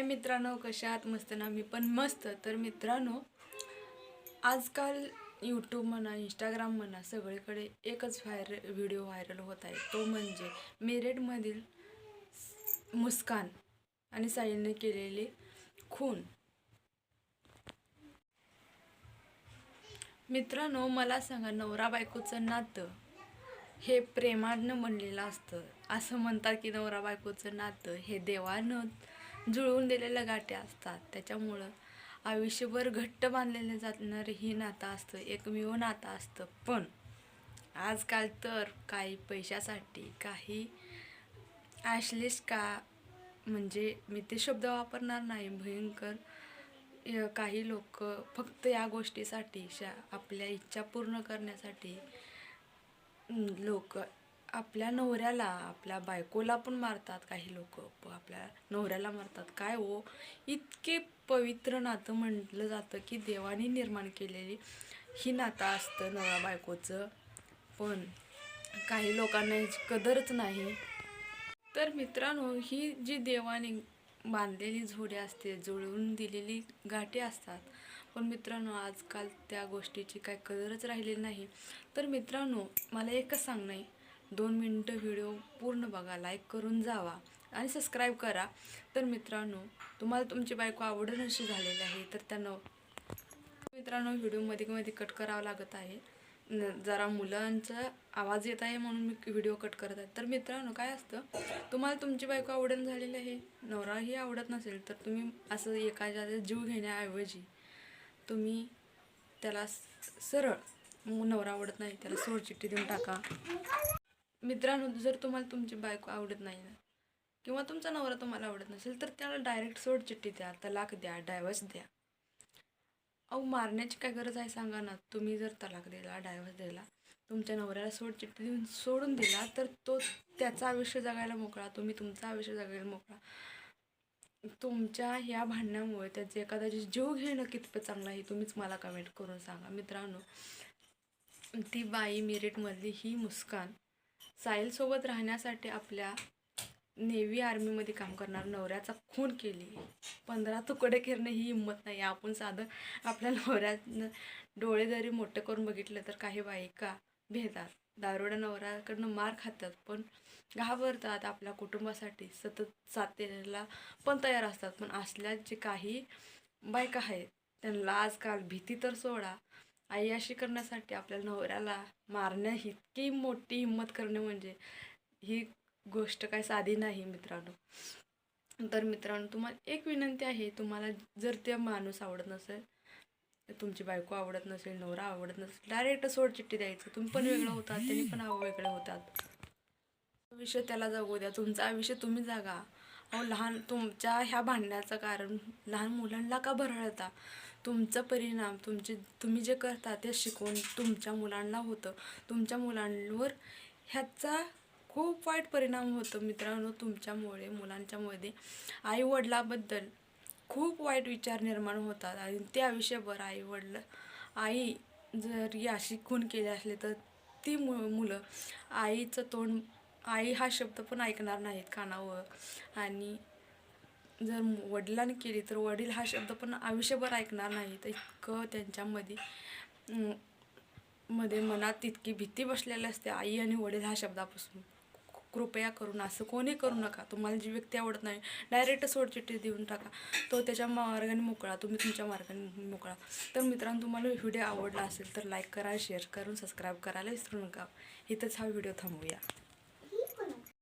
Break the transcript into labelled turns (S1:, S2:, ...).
S1: हाय मित्रांनो कशा आहात? मस्त ना? मी पण मस्त. तर मित्रांनो आजकाल यूट्यूब म्हणा इंस्टाग्राम म्हणा सगळीकडे एकच व्हायरल व्हिडिओ व्हायरल होत आहे. तो म्हणजे मेरठमधील मुस्कान आणि साईलने केलेली खून. मित्रांनो मला सांगा नवरा बायकोचं नातं हे प्रेमानं बनलेलं असतं. असं म्हणतात की नवरा बायकोचं नातं हे देवानं जुळवून दिलेल्या गाठी असतात. त्याच्यामुळं आयुष्यभर घट्ट बांधलेलं जाणारं ही नातं असतं एकमेव नातं असतं. पण आजकाल तर काही पैशासाठी काही ॲशलेस का म्हणजे मी ते शब्द वापरणार नाही भयंकर य- काही लोक फक्त या गोष्टीसाठी शा आपल्या इच्छा पूर्ण करण्यासाठी लोक आपल्या नवऱ्याला आपल्या बायकोला पण मारतात काही लोक. आपल्या नवऱ्याला मारतात. काय हो? इतके पवित्र नातं म्हटलं जातं की देवाने निर्माण केलेली ही नातं असतं नवरा बायकोचं. पण काही लोकांना याची कदरच नाही. तर मित्रांनो ही जी देवाने बांधलेली जोडी असते जुळवून दिलेली गाठी असतात. पण मित्रांनो आजकाल त्या गोष्टीची काय कदरच राहिलेली नाही. तर मित्रांनो मला एकच सांगणं आहे. दोन मिनटं व्हिडिओ पूर्ण बघा लाईक करून जावा आणि सबस्क्राईब करा. तर मित्रांनो तुम्हाला तुमची बायको आवडण अशी झालेली आहे तर त्यांना मित्रांनो व्हिडिओमध्ये कट करावा लागत आहे. न- जरा मुलांचा आवाज येत आहे म्हणून मी व्हिडिओ कट करत आहे. तर मित्रांनो काय असतं? तुम्हाला तुमची बायको आवडण झालेली आहे? नवराही आवडत नसेल तर तुम्ही असं एखाद्या जीव घेण्याऐवजी तुम्ही त्याला स- सरळ मग नवरा आवडत नाही त्याला सोडचिठ्ठी देऊन टाका. मित्रांनो जर तुम्हाला तुमची बायको आवडत नाही ना किंवा तुमचा नवरा तुम्हाला आवडत नसेल तर त्याला डायरेक्ट सोडचिठ्ठी द्या तलाक द्या डायव्हर्स द्या. अहो मारण्याची काय गरज आहे सांगा ना. तुम्ही जर तलाक दिला डायव्हर्स दिला तुमच्या नवऱ्याला सोड चिठ्ठी देऊन सोडून दिला तर तो त्याचं आयुष्य जगायला मोकळा तुम्ही तुमचं आयुष्य जगायला मोकळा. तुमच्या ह्या भांडण्यामुळे त्याचे एखाद्याचे जीव घेणं कितपत चांगलं आहे तुम्हीच मला कमेंट करून सांगा. मित्रांनो ती बाई मिरिटमधली ही मुस्कान साहिलसोबत राहण्यासाठी आपल्या नेव्ही आर्मीमध्ये काम करणार नवऱ्याचा खून केली. पंधरा तुकडे करणे ही हिंमत नाही. आपण साधं आपल्या नवऱ्यानं डोळे जरी मोठे करून बघितलं तर काही बायका भेतात दारोड्या नवऱ्याकडनं मार खातात पण घाबरतात. आपल्या कुटुंबासाठी सतत साथ पण तयार असतात. पण असल्या जे काही बायका आहेत त्यांना आजकाल भीती तर सोडा आई अशी करण्यासाठी आपल्या नवऱ्याला मारण्या इतकी मोठी हिंमत करणे म्हणजे ही गोष्ट काय साधी नाही मित्रांनो. तर मित्रांनो तुम्हाला एक विनंती आहे तुम्हाला जर त्या माणूस आवडत नसेल तुमची बायको आवडत नसेल नवरा आवडत नसेल डायरेक्ट सोड चिठ्ठी द्यायचं. तुम्ही पण वेगळं होतात त्यांनी पण वेगळे होतात. आयुष्य त्याला जगू द्या तुमचं आयुष्य तुम्ही जागा. अहो लहान तुमच्या ह्या भांडण्याचं कारण लहान मुलांना का भरळता? तुमचा परिणाम तुमचे तुम्ही जे करता ते शिकवून तुमच्या मुलांना होतं. तुमच्या मुलांवर ह्याचा खूप वाईट परिणाम होतो मित्रांनो तुमच्यामुळे मुलांच्यामध्ये आईवडिलाबद्दल खूप वाईट विचार निर्माण होतात आणि ते आयुष्यभर आईवडील आई जर अशी खून केली असली तर ती मु मुलं आईचं तोंड आई हा शब्द पण ऐकणार नाहीत कानावर. आणि जर वडिलांनी केली तर वडील हा शब्द पण आयुष्यभर ऐकणार नाही तर इतकं त्यांच्यामध्ये मध्ये मनात तितकी भीती बसलेली असते. आई आणि वडील ह्या शब्दापासून. कृपया करून असं कोणी करू नका. तुम्हाला जी व्यक्ती आवडत नाही डायरेक्ट सोडचिठ्ठी देऊन टाका. तो त्याच्या मार्गाने मोकळा तुम्ही तुमच्या मार्गाने मोकळा. तर मित्रांनो तुम्हाला व्हिडिओ आवडला असेल तर लाईक करा शेअर करून सबस्क्राईब करायला विसरू नका. इथंच हा व्हिडिओ थांबूया